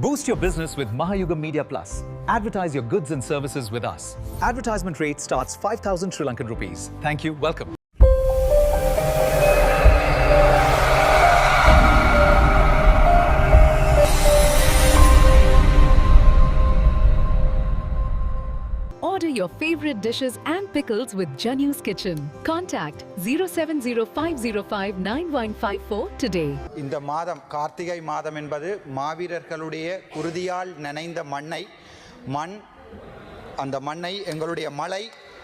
Boost your business with Mahayuga Media Plus. Advertise your goods and services with us. Advertisement rate starts 5,000 Sri Lankan rupees. Thank you. Welcome. Favorite dishes and pickles with Janu's Kitchen. Contact 0705059154 today. இந்த மாதம் கார்த்திகை மாதம் என்பது மாவீரர்களுடைய குருதியால் நனைந்த மண்ணை மண் அந்த மண்ணை எங்களுடைய மலை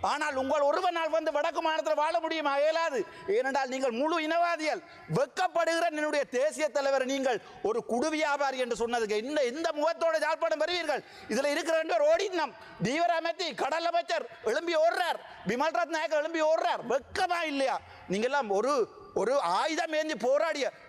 ஆனால் உங்கள் ஒருவனால் வந்து வடக்கு மாநிலத்தில் வாழ முடியுமா? இயலாது. ஏனென்றால் நீங்கள் முழு இனவாதிகள். வெக்கப்படுகிற என்னுடைய தேசிய தலைவர் நீங்கள் ஒரு குடு வியாபாரி என்று சொன்னதுக்கு இந்த இந்த முகத்தோட ஜாழ்ப்பாணம் பெறுவீர்கள் இதில் இருக்கிற ரெண்டு பேர் ஓடினம் தீவிர அமைத்தி கடல் அமைச்சர் எழும்பி ஓடுறார். விமல் ரத் நாயக்கர் எழும்பி ஓடுறார். வெக்கமா இல்லையா? நீங்கள்லாம் ஒரு ஒரு ஆயுதம் ஏந்தி போராடிய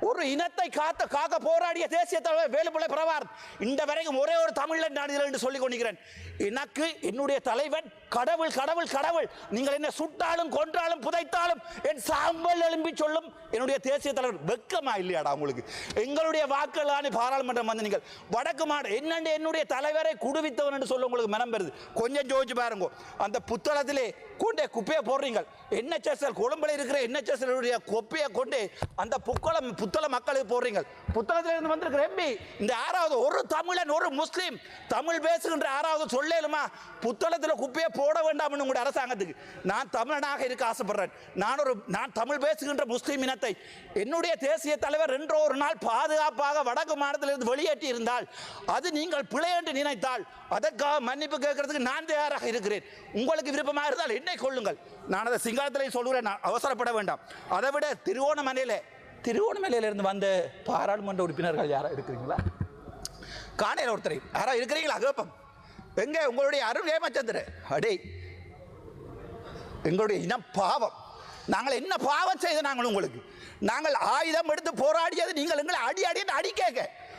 ஒரு இனத்தை காத்த காக்க போராடிய தேசிய தலைவர் வேலுப்பிள்ளை பிரபார் இந்த வரைக்கும் ஒரே ஒரு தமிழன் நான் இதில் என்று சொல்லிக் கொண்டிருக்கிறேன். எனக்கு என்னுடைய தலைவன் கடவுள் கடவுள் கடவுள். நீங்கள் என்ன சுட்டாலும் கொன்றாலும் புதைத்தாலும் என் சாம்பல் எழும்பி சொல்லும் என்னுடைய தேசிய தலைவர். வெக்கமா இல்லையாடா உங்களுக்கு? எங்களுடைய வாக்குகளான பாராளுமன்றம் வந்து நீங்கள் வடக்கு மாடு என்னண்டு என்னுடைய தலைவரை குடுவித்தவன் என்று சொல்ல உங்களுக்கு மனம் பெறுது கொஞ்சம் ஜோதிச்சு பாருங்க. அந்த புத்தளத்திலே கூண்டே குப்பையை போடுறீங்க என்ஹெச்எஸ்எல் கொழும்புல இருக்கிற என்ஹெச்எஸ்எல் கொப்பையை குப்பையை கொண்டு அந்த புத்தளம் புத்தள மக்களுக்கு போடுறீங்க புத்தளத்தில் இருந்து வந்திருக்கிற எம்பி இந்த ஆறாவது ஒரு தமிழன் ஒரு முஸ்லீம் தமிழ் பேசுகின்ற ஆறாவது சொல்லலுமா புத்தளத்தில் குப்பையை போட வேண்டாம்னு உங்களுடைய அரசாங்கத்துக்கு. நான் தமிழனாக இருக்க ஆசைப்படுறேன். நான் ஒரு நான் தமிழ் பேசுகின்ற முஸ்லீம் இனத்தை என்னுடைய தேசிய தலைவர் என்றோ ஒரு நாள் பாதுகாப்பாக வடக்கு மாநிலத்திலிருந்து வெளியேற்றி இருந்தால் அது நீங்கள் பிழை என்று நினைத்தால் அதற்காக மன்னிப்பு கேட்கறதுக்கு நான் தயாராக இருக்கிறேன். உங்களுக்கு விருப்பமாக இருந்தால் என்னை கொள்ளுங்கள் நான் அதை சிங்களத்திலே சொல்கிறேன் நான் அவசரப்பட வேண்டாம். அதை விட திருவோணமலையில் திருவோணமலையிலிருந்து வந்த பாராளுமன்ற உறுப்பினர்கள் யாரா இருக்கிறீங்களா? காணையில் ஒருத்தரை. யாரா இருக்கிறீங்களா? கேப்பம். எங்க? உங்களுடைய அருள் ஏமாச்சந்திர அடே எங்களுடைய இனம் பாவம். நாங்கள் என்ன பாவம் செய்த நாங்கள் உங்களுக்கு? நாங்கள் ஆயுதம் எடுத்து போராடியது நீங்கள் எங்களை அடி அடி அடி கேட்க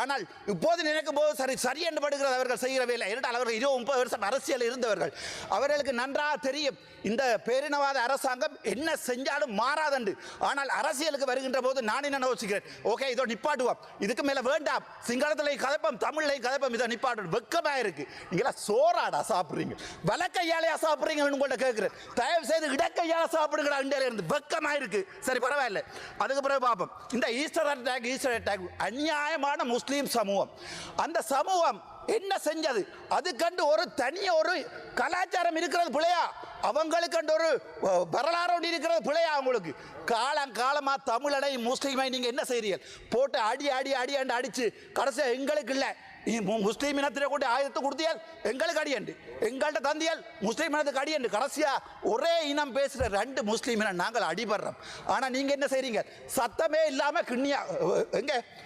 ஆனால் இப்போது நினைக்கும் போது சரி சரி என்று படுகிறது அவர்கள் செய்கிற வேலை. என்றால் அவர்கள் இருபது முப்பது வருஷம் அரசியல் இருந்தவர்கள். அவர்களுக்கு நன்றாக தெரியும் இந்த பேரினவாத அரசாங்கம் என்ன செஞ்சாலும் மாறாதண்டு ஆனால் அரசியலுக்கு வருகின்ற போது நான் என்ன யோசிக்கிறேன்? ஓகே இதோ நிப்பாட்டுவோம். இதுக்கு மேலே வேண்டாம். சிங்களத்திலையும் கதப்பம் தமிழ்லையும் கதப்பம் இதை நிப்பாட்டு வெக்கமாக இருக்கு. நீங்களா சோறாடா சாப்பிட்றீங்க. வலக்கையாலையா சாப்பிட்றீங்கன்னு உங்கள்ட்ட கேட்குறேன். தயவு செய்து இடக்கையால சாப்பிடுங்கடா இந்தியால இருந்து. வெக்கமாக இருக்கு. சரி பரவாயில்ல. அதுக்கு பிறகு பார்ப்போம். இந்த ஈஸ்டர் அட்டாக் ஈஸ்டர் அட்டாக் அநியாயமான முஸ்லீம் முஸ்லீம் சமூகம். அந்த சமூகம் என்ன செஞ்சது? அதுக்கண்டு ஒரு தனிய ஒரு கலாச்சாரம் இருக்கிறது பிள்ளையா? அவங்களுக்கு ஒரு வரலாறு ஒன்று இருக்கிறது பிள்ளையா அவங்களுக்கு? காலம் காலமாக தமிழனை முஸ்லீமை நீங்கள் என்ன செய்றீர்கள்? போட்டு அடி அடி அடி அண்டு அடித்து கடைசியாக எங்களுக்கு இல்லை. நீ முஸ்லீம் இனத்திலே கொண்டு ஆயுதத்தை கொடுத்தியால் எங்களுக்கு அடியண்டு எங்கள்கிட்ட தந்தியால் முஸ்லீம் இனத்துக்கு அடியண்டு கடைசியாக ஒரே இனம் பேசுகிற ரெண்டு முஸ்லீம் இனம் நாங்கள் அடிபடுறோம். ஆனால் நீங்கள் என்ன செய்கிறீங்க சத்தமே இல்லாமல் கிண்ணியா எங்கே?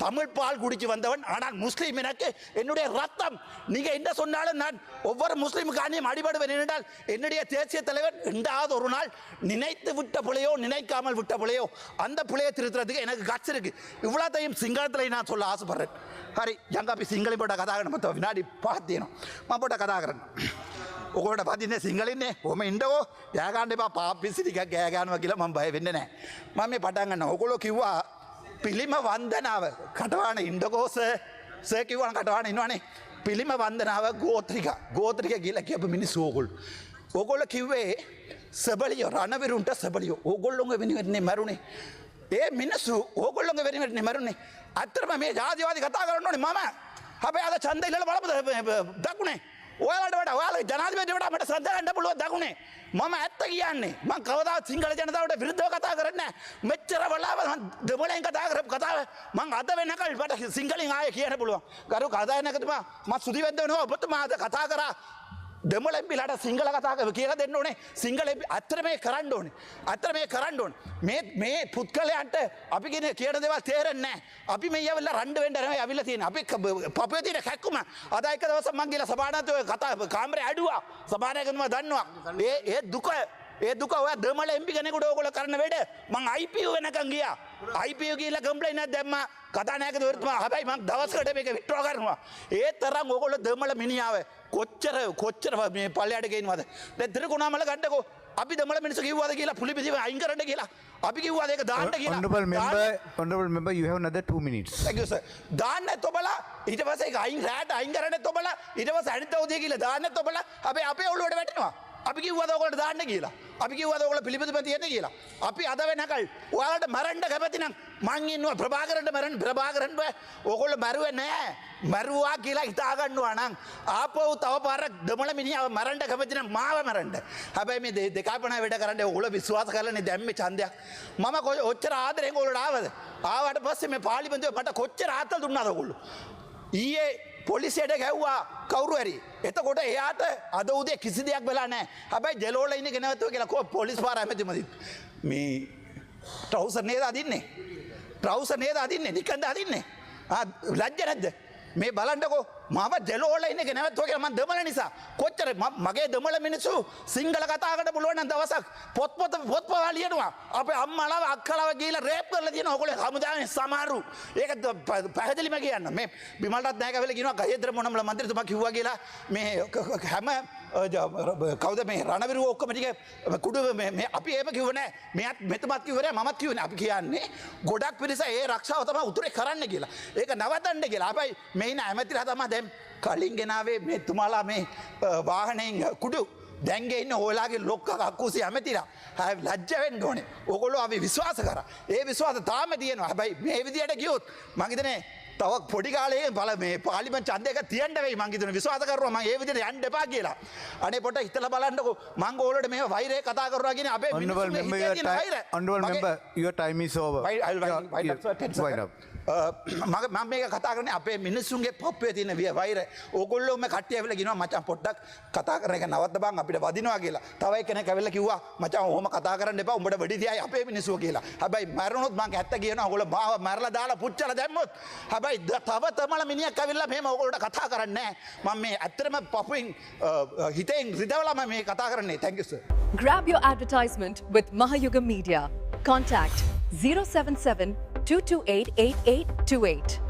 தமிழ் பால் குடிச்சு வந்தவன் ஆனால் முஸ்லீம் எனக்கு என்னுடைய ரத்தம் நீங்க என்ன சொன்னாலும் நான் ஒவ்வொரு முஸ்லீமுக்கானியும் அடிபடுவேன் என்றால் என்னுடைய தேசிய தலைவர் ரெண்டாவது ஒரு நாள் நினைத்து விட்ட பிள்ளையோ நினைக்காமல் விட்ட பிள்ளையோ அந்த பிள்ளையை திருத்துறதுக்கு எனக்கு கட்சி இருக்கு இவ்வளோத்தையும் சிங்களத்தில் நான் சொல்ல ஆசைப்படுறேன் ஹரி ஜங்காப்பி சிங்களி போட்ட கதாகரன் மற்ற வினாடி பார்த்தேனும் மா போட்ட கதாகரன் ඔකොට පතින්නේ සිංහලින්නේ හොම ඉන්ඩෝ යෑගන්ඩපා පාපිසිටික ගෑගානුව කියලා මම බය වෙන්න නෑ මම මේ පටන්ගන්න ඔකොලො කිව්වා පිළිම වන්දනාව කටවාන ඉන්ඩකෝස සෑකිවන කටවාන ඉන්නවානේ පිළිම වන්දනාව ගෝත්‍රික ගෝත්‍රික කියල කියප මිනිස් ඕගොල් ඔගොල්ල කිව්වේ සබලියෝ රණවිරුන්ට සබලියෝ ඕගොල්ලොඟ වෙනිවෙන්නේ මැරුණේ ඒ මිනිස්සු ඕගොල්ලොඟ වෙනිවෙන්නේ මැරුණේ අත්තරම මේ ජාතිවාදි කතා කරන්න ඕනේ මම හැබැයි අද ඡන්දය ඉල්ලලා බලමුද දකුණේ ඔයාලට වට ඔයාල ජනාධිපතිවට මට ශ්‍රද්ධගන්න පුළුව දකුණේ. මම ඇත්ත කියන්නේ මං කවදා සිංහල ජනතාවට විරුද්ධව කතා කරන්න මෙච්චර වලාව දෙමලෙන් කතා කරපු කතාව මං අද වෙනකල් වට සිංහලින් ආය කියන පුළුවන්. ගරු කදායනකතුමා මත් සුදිවැද්දවනවා ඔබතුමාද කතා කරා. දෙමළ එම්පිලාට සිංහල කතාක කියලා දෙන්න ඕනේ. සිංහල අත්තර මේ කරන්න ඕනේ. අත්තර මේ කරන්න ඕන. මේ මේ පුද්ගලයන්ට අපි ගෙන කියන දෙවල් තේරෙන්නේ අපි මේ ඇවිල්ලා රණ්ඩ වෙන්න නෙවෙයි ඇවිල්ලා තියෙන්නේ. අපි පපුවේ තියෙන කැක්කුම. අද එක දවසක් මං ගිහලා සභානායකව කතා කාමරේ ඇඩුවා සභානායකතුමා දන්නවා. ඒ ඒ දුක ඒ දුක ඔය දෙමළ එම්පි කෙනෙකුට ඕගොල්ලෝ කරන වැඩ මං IPU වෙනකන් ගියා. IPU ගිහිල්ලා කම්ප්ලේන්ට් එකක් දැම්මා කතානායකතුමා හැබැයි මං දවසකට මේක විත්ඩ්‍රෝ කරනවා. ඒ තරම් ඕගොල්ලෝ දෙමළ මිනිහාව කොච්චර කොච්චර මේ පල්ලයට ගේනවද දැන් තිරකුණාමල ගන්නකෝ. අපි දෙමළ මිනිස්සු කිව්වද කියලා පුලි පිටිව අයින් කරන්න කියලා. අපි කිව්වද ඒක දාන්න කියලා? Honorable member, honorable member, you have another two minutes. Thank you, sir. දාන්න තොබලා ඊට පස්සේ ඒක අයින් රෑට අයින් කරන්න තොබලා ඊට පස්සේ අනිත් අවුදිය කියලා දාන්න තොබලා අපි අපේ ඔළුවට වැටෙනවා. අපි කිව්වද ඔයගොල්ලෝ දාන්න කියලා අපි කිව්වද ඔයගොල්ලෝ පිළිපදිම තියෙන්න කියලා අපි අද වෙනකල් ඔයාලට මරන්න කැමති නම් මං ඉන්නවා ප්‍රභාකරන්ට මරන්න ප්‍රභාකරන්ට ඔයගොල්ලෝ මරුවේ නැහැ මරුවා කියලා හිතා ගන්නවා නම් ආපහු තව පාරක් දෙමළ මිනිහව මරන්න කැමති නම් මාව මරන්න හැබැයි මේ දෙ- දෙකාපන වැඩ කරන්න ඔයගොල්ලෝ විශ්වාස කරලානේ දැම්මේ ඡන්දයක් මම කො- ඔච්චර ආදරෙන් ඔයගොල්ලෝ ආවද ආවට පස්සේ මේ පාර්ලිමේන්තුවේ මට කොච්චර ආතල් දුන්නාද ඔයගොල්ලෝ ඊයේ පොලිසියට ගැව්වා කවුරු හරි එතකොට එයාට අද උදේ කිසි දෙයක් වෙලා නැහැ. හැබැයි ජෙලෝල ඉන්න ගෙනවතුව කියලා කෝ පොලිස් පාර ඇමතිමති මේ ට්‍රවුසර් නේද අදින්නේ? ට්‍රවුසර් නේද අදින්නේ? නිකන්ද අදින්නේ? ආ, ලැජ්ජ නැද්ද? මේ බලන්නකෝ. මම ජෙලෝල ඉන්න ගෙනවත්ව කියලා මම දෙමළ නිසා කොච්චර ම- මගේ දෙමළ මිනිස්සු සිංහල කතාකට පුළුවන් නම් දවසක් පොත් පොත පොත් පවා ලියනවා අපේ අම්මලාව අක්කලාව ගිහිල්ලා රේප් කරලා තියෙන ඕගොල්ලෝ හමුදාවේ සමහරු ඒක ද- ප- පැහැදිලිම කියන්න මේ බිමල්ටත් නැහැ කියලා කියනවා ගහේන්ද්‍ර මොනමල මන්ත්‍රීතුමා කිව්වා කියලා මේ ක- ක- හැම අ, ජ- ර- කවුද මේ රණවිරුව ඔක්කොම ටික කුඩු මේ- මේ අපි ඒම කිව්ව නෑ. මෙයත් මෙතුමත් කිව්ව නෑ මමත් කිව්ව නෑ අපි කියන්නේ. ගොඩක් පිරිස ඒ රක්ෂාව තමයි උතුරේ කරන්න කියලා. ඒක නවතන්න කියලා. හැබැයි මේන ඇමතිලා තමයි දැන් කලින් ගෙනාවේ මේ තුමාලා මේ අ, වාහනයෙන් කුඩු. දැන්ගේ ඉන්න හෝලාගේ ලොක්ක කක්කුසි ඇමතිලා. හැ ලජ්ජ වෙන්න ඕනේ. ඕගොල්ලෝ අපි විශ්වාස කර. ඒ විශ්වාස තාම තියෙනවා. හැබැයි මේ විදියට ගියොත් මං හිතන්නේ තව පොඩි කාලේ පල මේ පාලිම චන්දක තියන්ටවයි මංගේතුන විශවාසකරුව ම ඒ විදිට යන්න එපා කියලා. අනේ පොට හිතල බලන්නක. මංග ඕලට මේ වෛරය කතා කරගෙන අපේ මග මම මේ කතා කරන අපේ මිනිස්සුන්ගේ පොප්පය තින විය වෛර ඕකොල්ලෝම කට්ටියවෙල ගෙන මචන් පොට්ටක් කතා කරන නවත් බං අපිට වදිනවා කියලා. තවයි කෙන කැවෙල කිවවා මචන් හොම කතා කරන්න එපා උඹට වැඩිදියයි අපේ මිනිසුව කියලා. හැබයි මැරුණොත් මං ඇත්ත කියන හොල බාව මැරල දාලා පුච්චල දැම්මොත් හැබ හැබයි තව තමල මිනිියක් ඇවිල්ල මේම ඔකොලට කතා කරන්න මං මේ ඇත්තරම පොපින් හිතයින් රිදවලම මේ කතා කරන්නේ තැකිස. Grab your advertisement with Mahayuga Media. Contact 077 228 8828.